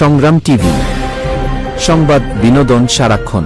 সংগ্রাম টিভি। সংবাদ বিনোদন সারাক্ষণ।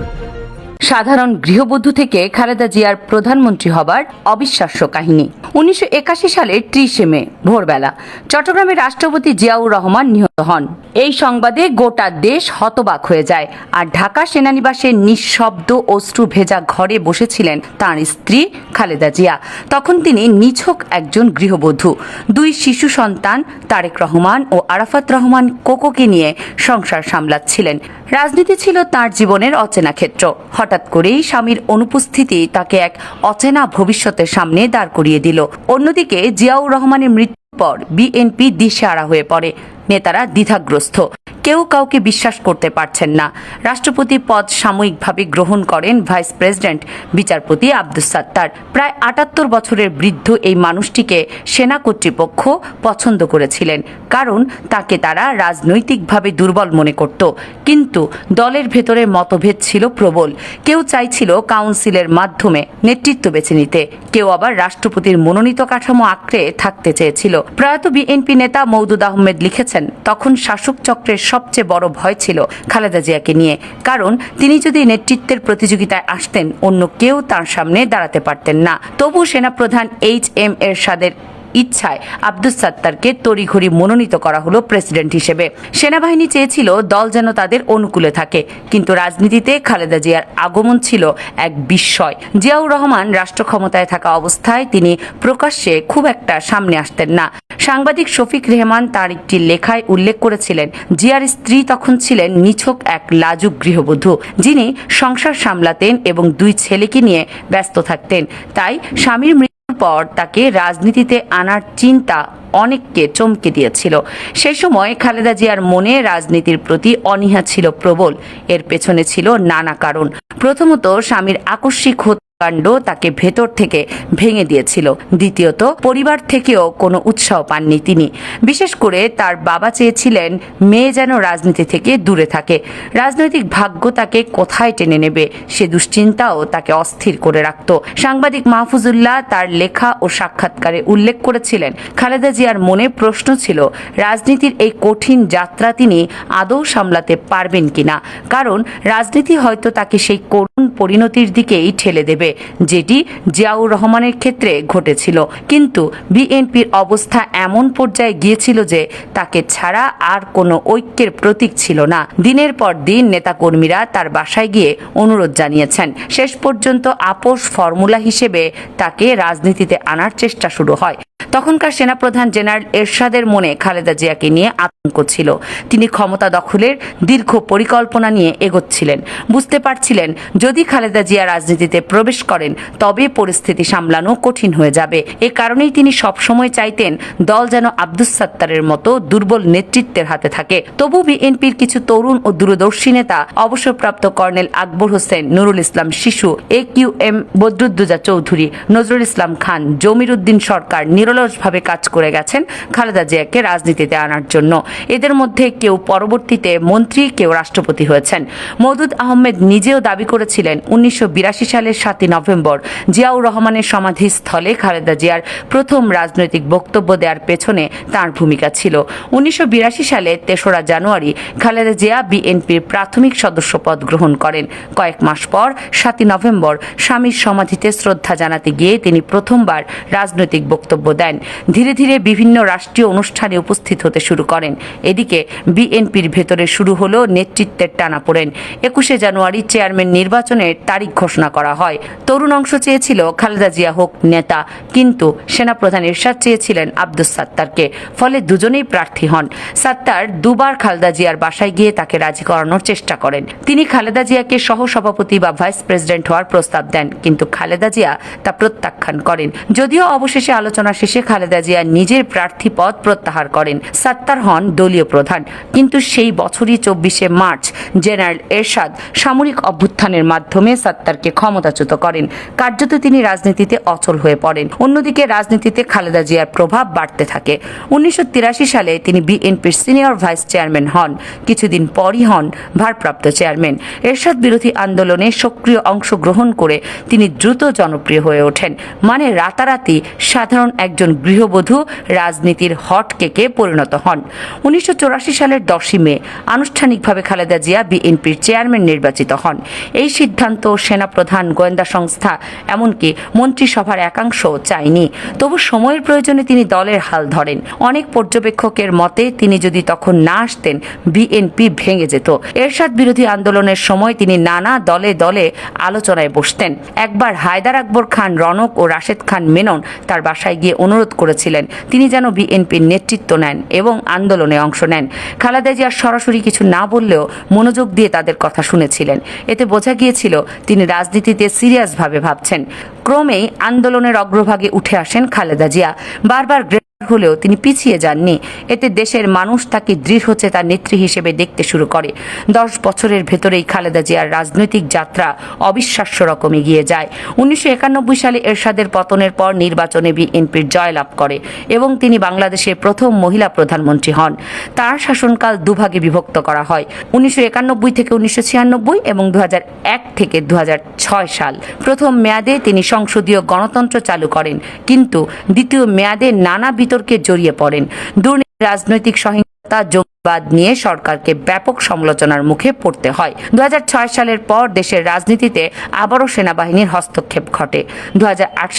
সাধারণ গৃহবধূ থেকে খালেদা জিয়ার প্রধানমন্ত্রী হবার অবিশ্বাস্য কাহিনী। উনিশশো সালের ত্রিশে মে, ভোরবেলা চট্টগ্রামের রাষ্ট্রপতি জিয়াউর রহমান নিহত হন। এই সংবাদে গোটা দেশ হতবাক হয়ে যায় আর ঢাকা সেনানিবাসের নিঃশব্দ অশ্রু ভেজা ঘরে বসেছিলেন তাঁর স্ত্রী খালেদা জিয়া। তখন তিনি নিছক একজন গৃহবধূ। দুই শিশু সন্তান, তারেক রহমান ও আরাফাত রহমান কোকোকে নিয়ে সংসার সামলাচ্ছিলেন। রাজনীতি ছিল তার জীবনের অচেনা ক্ষেত্র। হঠাৎ করেই স্বামীর অনুপস্থিতি তাকে এক অচেনা ভবিষ্যতের সামনে দাঁড় করিয়ে দিল। অন্যদিকে জিয়াউর রহমানের মৃত্যুর পর বিএনপি দিশে আড়া হয়ে পড়ে। নেতারা দ্বিধাগ্রস্ত। কেউ কাউকে বিশ্বাস করতে পারছেন না। রাষ্ট্রপতি পদ সাময়িকভাবে গ্রহণ করেন ভাইস প্রেসিডেন্ট বিচারপতি আব্দুস সাত্তার। প্রায় আটাত্তর বছরের বৃদ্ধ এই মানুষটিকে সেনা কর্তৃপক্ষ পছন্দ করেছিলেন, কারণ তাকে তারা রাজনৈতিকভাবে দুর্বল মনে করত। কিন্তু দলের ভেতরে মতভেদ ছিল প্রবল। কেউ চাইছিল কাউন্সিলের মাধ্যমে নেতৃত্ব বেছে নিতে। কেউ আবার রাষ্ট্রপতির মনোনীত কাঠামো আঁকড়ে থাকতে চেয়েছিল। প্রয়াত বিএনপি নেতা মৌদুদ আহমেদ লিখেছেন, তখন শাসক চক্রের সবচেয়ে বড় ভয় ছিল খালেদা জিয়াকে নিয়ে। কারণ তিনি যদি নেতৃত্বের প্রতিযোগিতায় আসতেন, অন্য কেউ তার সামনে দাঁড়াতে পারতেন না। তবু সেনাপ্রধান এইচ এম এরশাদের ইচ্ছায় আব্দুস সাত্তারকে তড়িঘড়ি মনোনীত করা হলো প্রেসিডেন্ট হিসেবে। সেনাবাহিনী চেয়েছিল দল যেন তাদের অনুকূলে থাকে, কিন্তু রাজনীতিতে খালেদা জিয়ার আগমন ছিল এক বিস্ময়। জিয়াউর রহমান রাষ্ট্র ক্ষমতায় থাকা অবস্থায় তিনি প্রকাশ্যে খুব একটা সামনে আসতেন না। সাংবাদিক শফিক রেহমান তার একটি লেখায় উল্লেখ করেছিলেন, জিয়ার স্ত্রী তখন ছিলেন নিছক এক লাজুক গৃহবধূ, যিনি সংসার সামলাতেন এবং দুই ছেলেকে নিয়ে ব্যস্ত থাকতেন। তাই স্বামীর পর তাকে রাজনীতিতে আনার চিন্তা অনেককে চমকে দিয়েছিল। সে সময় খালেদা জিয়ার মনে রাজনীতির প্রতি অনীহা ছিল প্রবল। এর পেছনে ছিল নানা কারণ। প্রথমত, স্বামীর আকস্মিক হত্যাকাণ্ড তাকে ভেতর থেকে ভেঙে দিয়েছিল। দ্বিতীয়ত, পরিবার থেকেও কোনো উৎসাহ পাননি তিনি। বিশেষ করে তার বাবা চেয়েছিলেন মেয়ে যেন রাজনীতি থেকে দূরে থাকে। রাজনৈতিক ভাগ্য তাকে কোথায় টেনে নেবে? সে দুশ্চিন্তাও তাকে অস্থির করে রাখত। সাংবাদিক মাহফুজুল্লাহ তার লেখা ও সাক্ষাৎকারে উল্লেখ করেছিলেন, খালেদা জিয়ার মনে প্রশ্ন ছিল, রাজনীতির এই কঠিন যাত্রা তিনি আদৌ সামলাতে পারবেন কিনা? কারণ রাজনীতি হয়তো তাকে সেই করুণ পরিণতির দিকেই ঠেলে দেবে। যেটি জিয়াউর রহমানের ক্ষেত্রে ঘটেছিল। কিন্তু বিএনপির অবস্থা এমন পর্যায়ে গিয়েছিল যে তাকে ছাড়া আর কোনো ঐক্যের প্রতীক ছিল না। দিনের পর দিন নেতাকর্মীরা তার বাসায় গিয়ে অনুরোধ জানিয়েছেন। শেষ পর্যন্ত আপোষ ফর্মুলা হিসেবে তাকে রাজনীতিতে আনার চেষ্টা শুরু হয়। তখনকার সেনাপ্রধান জেনারেল এরশাদের মনে খালেদা জিয়াকে নিয়ে আতঙ্ক ছিল। তিনি ক্ষমতা দখলের দীর্ঘ পরিকল্পনা নিয়ে এগোচ্ছিলেন। বুঝতে পারছিলেন, যদি খালেদা জিয়া রাজনীতিতে প্রবেশ করেন, তবে পরিস্থিতি সামলানো কঠিন হয়ে যাবে। এ কারণেই তিনি সবসময় চাইতেন, দল যেন আব্দুস সাত্তারের মতো দুর্বল নেতৃত্বের হাতে থাকে। তবু বিএনপির কিছু তরুণ ও দূরদর্শী নেতা, অবসরপ্রাপ্ত colonel Akbar Hossain, Nurul Islam Shishu, A Q M Badruddoza Chowdhury, Nazrul Islam Khan Jamir Uddin Sircar নিরলসভাবে কাজ করে গেছেন খালেদা জিয়াকে রাজনীতিতে আনার জন্য। এদের মধ্যে কেউ পরবর্তীতে মন্ত্রী, কেউ রাষ্ট্রপতি হয়েছেন। মওদুদ আহমেদ নিজেও দাবি করেছিলেন, উনিশশো বিরাশি সালের সাতই নভেম্বর জিয়াউর রহমানের সমাধিস্থলে খালেদা জিয়ার প্রথম রাজনৈতিক বক্তব্য দেওয়ার পেছনে তার ভূমিকা ছিল। উনিশশো সালে তেসরা জানুয়ারি খালেদা জিয়া বিএনপির প্রাথমিক সদস্য পদ গ্রহণ করেন। কয়েক মাস পর সাতই নভেম্বর স্বামীর সমাধিতে শ্রদ্ধা জানাতে গিয়ে তিনি প্রথমবার রাজনৈতিক বক্তব্য দেন। ধীরে ধীরে বিভিন্ন রাষ্ট্রীয় অনুষ্ঠানে উপস্থিত হতে শুরু করেন। এদিকে বিএনপির ভেতরে শুরু হলো নেতৃত্বের টানাপোড়েন। একুশে জানুয়ারি চেয়ারম্যান নির্বাচনের তারিখ ঘোষণা করা হয়। তরুণ অংশ চেয়েছিল খালেদা জিয়া হোক নেতা, কিন্তু সেনাপ্রধান এরশাদ চেয়েছিলেন আব্দুস সাত্তারকে। ফলে দুজনেই প্রার্থী হন। সাত্তার দুবার খালেদা জিয়ার বাসায় গিয়ে তাকে রাজি করানোর চেষ্টা করেন। তিনি খালেদা জিয়াকে সহসভাপতি বা ভাইস প্রেসিডেন্ট হওয়ার প্রস্তাব দেন, কিন্তু খালেদা জিয়া তা প্রত্যাখ্যান করেন। যদিও অবশেষে আলোচনা শেষে খালেদা জিয়া নিজের প্রার্থী পদ প্রত্যাহার করেন। সাত্তার হন দলীয় প্রধান। কিন্তু সেই বছরই চব্বিশে মার্চ জেনারেল এরশাদ সামরিক অভ্যুত্থানের মাধ্যমে সাত্তারকে ক্ষমতাচ্যুত করেন। কার্যত তিনি রাজনীতিতে অচল হয়ে পড়েন। অন্যদিকে রাজনীতিতে খালেদা জিয়ার প্রভাব বাড়তে থাকে। উনিশশো তিরাশি সালে তিনি বিএনপির সিনিয়র ভাইস চেয়ারম্যান হন। কিছুদিন পরই হন ভারপ্রাপ্ত চেয়ারম্যান। এরশাদ বিরোধী আন্দোলনে সক্রিয় অংশগ্রহণ করে তিনি দ্রুত জনপ্রিয় হয়ে ওঠেন। মানে রাতারাতি সাধারণ একজন গৃহবধূ রাজনীতির হট কেকে পরিণত হন। উনিশশো চুরাশি সালের দশই মে আনুষ্ঠানিকভাবে খালেদা জিয়া বিএনপির চেয়ারম্যান নির্বাচিত হন। এই সিদ্ধান্ত সেনাপ্রধান গোয়েন্দা সংস্থা, এমনকি মন্ত্রিসভার একাংশ চায়নি। তবু সময়ের প্রয়োজনে তিনি দলের হাল ধরেন। অনেক পর্যবেক্ষকের মতে, তিনি যদি তখন না আসতেন, বিএনপি ভেঙে যেত। এরশাদ বিরোধী আন্দোলনের সময় তিনি নানা দলে দলে আলোচনায় বসতেন। একবার হায়দার আকবর খান রনক ও রাশেদ খান মেনন তার বাসায় গিয়ে অনুরোধ করেছিলেন। তিনি যেন বিএনপির নেতৃত্ব নেন এবং আন্দোলনে অংশ নেন। খালেদা জিয়া সরাসরি কিছু না বললেও মনোযোগ দিয়ে তাদের কথা শুনেছিলেন। এতে বোঝা গিয়েছিল, তিনি রাজনীতিতে সিরিয়াসভাবে ভাবছেন। ক্রমেই আন্দোলনের অগ্রভাগে উঠে আসেন খালেদা জিয়া। বারবার হলেও তিনি পিছিয়ে যাননি। এতে দেশের মানুষ তাকে দৃঢ় তার নেত্রী হিসেবে দেখতে শুরু করে। দশ বছরের ভেতরেই খালেদা জিয়ার রাজনৈতিক যাত্রা অবিশ্বাস্য রকম এগিয়ে যায়। উনিশশো একানব্বই সালে এরশাদের পতনের পর নির্বাচনে বিএনপির জয়লাভ করে এবং তিনি বাংলাদেশের প্রথম মহিলা প্রধানমন্ত্রী হন। তার শাসনকাল দুভাগে বিভক্ত করা হয়। উনিশশো একানব্বই থেকে উনিশশো ছিয়ানব্বই এবং দু হাজার এক থেকে দু হাজার ছয় সাল। প্রথম মেয়াদে তিনি সংসদীয় গণতন্ত্র চালু করেন। কিন্তু দ্বিতীয় মেয়াদে নানা বিতর্কে জড়িয়ে পড়েন। দুর্নীতি রাজনৈতিক সহিংসতা জঙ্গিবাদ নিয়ে সরকারকে ব্যাপক সমালোচনার মুখে পড়তে হয়। দু হাজার ছয় সালের পর দেশের রাজনীতিতে আবারও সেনাবাহিনীর হস্তক্ষেপ ঘটে। দু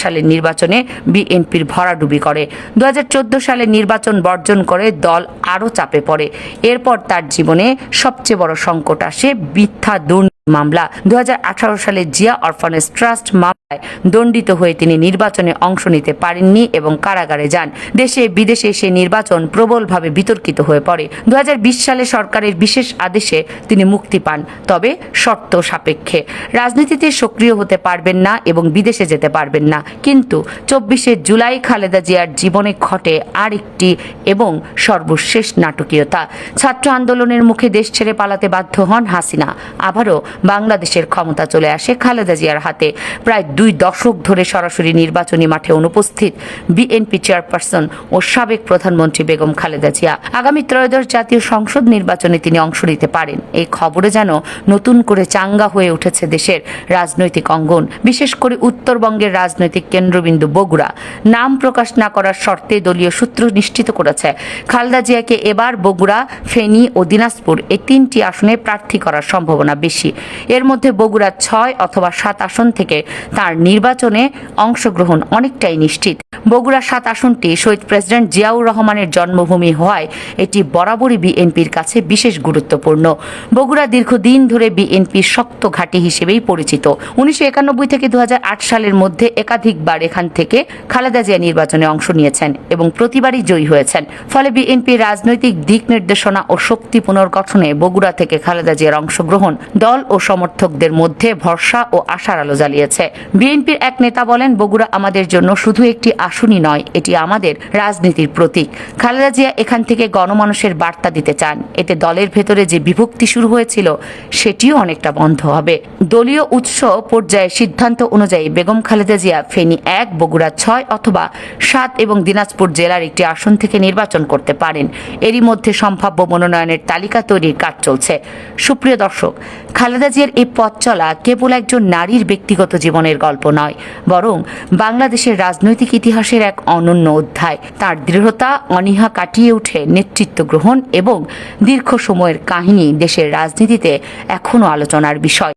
সালের নির্বাচনে বিএনপির ভরাডুবি করে। দু সালে নির্বাচন বর্জন করে দল আরও চাপে পড়ে। এরপর তার জীবনে সবচেয়ে বড় সংকট আসে মিথ্যা দুর্নীতি মামলা। দুই হাজার আঠারো সালে জিয়া অরফানেজ ট্রাস্ট মামলায় দণ্ডিত হয়ে তিনি নির্বাচনে অংশ নিতে পারেননি এবং কারাগারে যান। দেশে বিদেশে সে নির্বাচন প্রবলভাবে বিতর্কিত হয়ে পড়ে। দু সালে সরকারের বিশেষ আদেশে তিনি মুক্তি পান, তবে শর্ত সাপেক্ষে। রাজনীতিতে সক্রিয় হতে পারবেন না এবং বিদেশে যেতে পারবেন না। কিন্তু চব্বিশে জুলাই খালেদা জিয়ার জীবনে ঘটে আরেকটি এবং সর্বশেষ নাটকীয়তা। ছাত্র আন্দোলনের মুখে দেশ ছেড়ে পালাতে বাধ্য হন হাসিনা। আবারও বাংলাদেশের ক্ষমতা চলে আসে খালেদা জিয়ার হাতে। প্রায় দুই দশক ধরে সরাসরি নির্বাচনী মাঠে অনুপস্থিত বিএনপি চেয়ারপারসন ও সাবেক প্রধানমন্ত্রী বেগম খালেদা জিয়া। আগামী ত্রয়োদশ জাতীয় সংসদ নির্বাচনে তিনি অংশ নিতে পারেন। এই খবরে যেন নতুন করে চাঙ্গা হয়ে উঠেছে দেশের রাজনৈতিক অঙ্গন, বিশেষ করে উত্তরবঙ্গের রাজনৈতিক কেন্দ্রবিন্দু বগুড়া। নাম প্রকাশ না করার শর্তে দলীয় সূত্র নিশ্চিত করেছে। খালেদা জিয়াকে এবার বগুড়া, ফেনী ও দিনাজপুর এই তিনটি আসনে প্রার্থী করার সম্ভাবনা বেশি। এর মধ্যে বগুড়া ছয় অথবা সাত আসন থেকে তার নির্বাচনে অংশগ্রহণ অনেকটাই নিশ্চিত। বগুড়া সাত আসনটি শহীদ প্রেসিডেন্ট জিয়াউর রহমানের জন্মভূমি হওয়ায় এটি বরাবরই বিএনপির কাছে বিশেষ গুরুত্বপূর্ণ। বগুড়া দীর্ঘদিন ধরে বিএনপির শক্ত ঘাঁটি হিসেবেই পরিচিত। উনিশশো একানব্বই থেকে দু সালের মধ্যে একাধিকবার এখান থেকে খালেদা জিয়া নির্বাচনে অংশ নিয়েছেন এবং প্রতিবারই জয়ী হয়েছেন। ফলে বিএনপির রাজনৈতিক দিক নির্দেশনা ও শক্তি পুনর্গঠনে বগুড়া থেকে খালেদা জিয়ার অংশগ্রহণ দল ও সমর্থকদের মধ্যে ভরসা ও আশার আলো জ্বালিয়েছে। বিএনপির এক নেতা বলেন, বগুড়া আমাদের জন্য শুধু একটি আসনই নয়, এটি আমাদের রাজনীতির প্রতীক। খালেদা জিয়া এখান থেকে গণমানুষের বার্তা দিতে চান। এতে দলের ভেতরে যে বিভক্তি শুরু হয়েছিল, সেটিও অনেকটা বন্ধ হবে। দলীয় উৎস পর্যায়ে সিদ্ধান্ত অনুযায়ী বেগম খালেদা জিয়া ফেনী এক, বগুড়া ছয় অথবা সাত এবং দিনাজপুর জেলার একটি আসন থেকে নির্বাচন করতে পারেন। এরই মধ্যে সম্ভাব্য মনোনয়নের তালিকা তৈরির কাজ চলছে। সুপ্রিয় দর্শক, খালেদা জিয়ার এই পথ চলা কেবল একজন নারীর ব্যক্তিগত জীবনের গল্প নয়, বরং বাংলাদেশের রাজনৈতিক ইতিহাসের এক অনন্য অধ্যায়। তার দৃঢ়তা, অনীহা কাটিয়ে উঠে নেতৃত্ব গ্রহণ এবং দীর্ঘ সময়ের কাহিনী দেশের রাজনীতিতে এখনও আলোচনার বিষয়।